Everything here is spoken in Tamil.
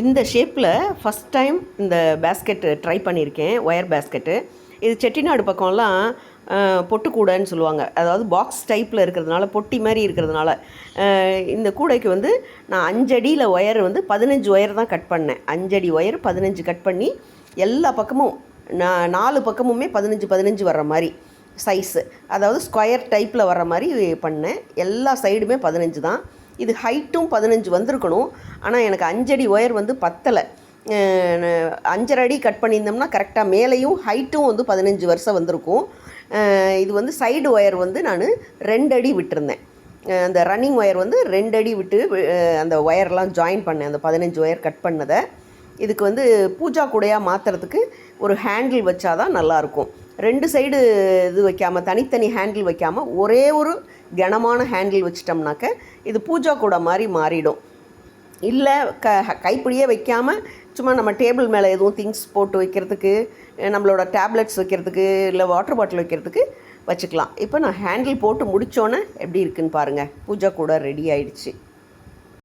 இந்த ஷேப்பில் ஃபஸ்ட் டைம் இந்த பேஸ்கெட்டு ட்ரை பண்ணியிருக்கேன் ஒயர் பேஸ்கெட்டு இது செட்டிநாடு பக்கம்லாம் பொட்டு கூடைன்னு சொல்லுவாங்க. அதாவது பாக்ஸ் டைப்பில் இருக்கிறதுனால பொட்டி மாதிரி இருக்கிறதுனால. இந்த கூடைக்கு வந்து நான் அஞ்சடியில் ஒயர் வந்து பதினஞ்சு ஒயர் தான் கட் பண்ணேன். அஞ்சடி ஒயர் பதினஞ்சு கட் பண்ணி எல்லா பக்கமும் நான் நாலு பக்கமுமே பதினஞ்சு பதினஞ்சு வர்ற மாதிரி சைஸு அதாவது ஸ்கொயர் டைப்பில் வர்ற மாதிரி பண்ணேன். எல்லா சைடுமே பதினஞ்சு தான். இது ஹைட்டும் பதினஞ்சு வந்திருக்கணும். ஆனால் எனக்கு அஞ்சடி ஒயர் வந்து பத்தலை. அஞ்சரை அடி கட் பண்ணியிருந்தோம்னா கரெக்டாக மேலேயும் ஹைட்டும் வந்து பதினஞ்சு வருஷம் வந்திருக்கும். இது வந்து சைடு ஒயர் வந்து நான் ரெண்டு அடி அந்த ரன்னிங் ஒயர் வந்து ரெண்டு அடி விட்டு அந்த ஒயர்லாம் ஜாயின் பண்ணேன். அந்த பதினஞ்சு ஒயர் கட் பண்ணதை. இதுக்கு வந்து பூஜா கூடையாக மாற்றுறதுக்கு ஒரு ஹேண்டில் வச்சாதான் நல்லாயிருக்கும். ரெண்டு சைடு இது வைக்காமல் தனித்தனி ஹேண்டில் வைக்காமல் ஒரே ஒரு கனமான ஹேண்டில் வச்சிட்டோம்னாக்க இது பூஜா கூடை மாதிரி மாறிடும். இல்லை க கைப்பிடியே வைக்காமல் சும்மா நம்ம டேபிள் மேலே எதுவும் திங்ஸ் போட்டு வைக்கிறதுக்கு நம்மளோட டேப்லெட்ஸ் வைக்கிறதுக்கு இல்லை வாட்டர் பாட்டில் வைக்கிறதுக்கு வச்சுக்கலாம். இப்போ நான் ஹேண்டில் போட்டு முடித்தோன்னே எப்படி இருக்குன்னு பாருங்கள் பூஜா கூட ரெடி ஆயிடுச்சு.